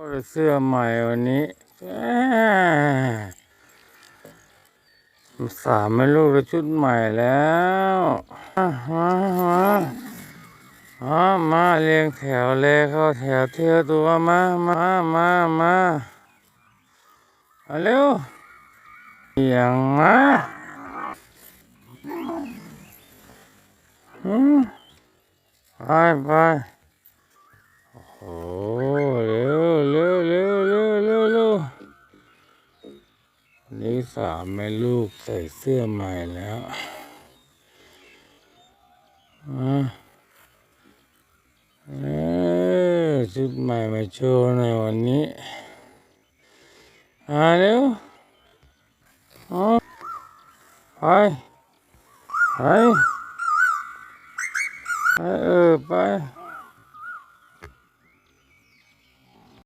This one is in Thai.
เสื้อใหม่วันนี้สามไม่ลูกแล้ชุดใหม่แล้วมามามามาเรียงแถวเลยเข้าแถวเที่ยวตัวมามามามามาเร็วอย่างมาไปไปโอ้เร็วเร็วเร็วเร็วเร็วเร็ววั นี่สามแม่ลูกใส่เสื้อใหม่แล้วมาเออชุดใหม่มาโชว์ในวันนี้มาเร็วอ๋อไปไปไปเออไป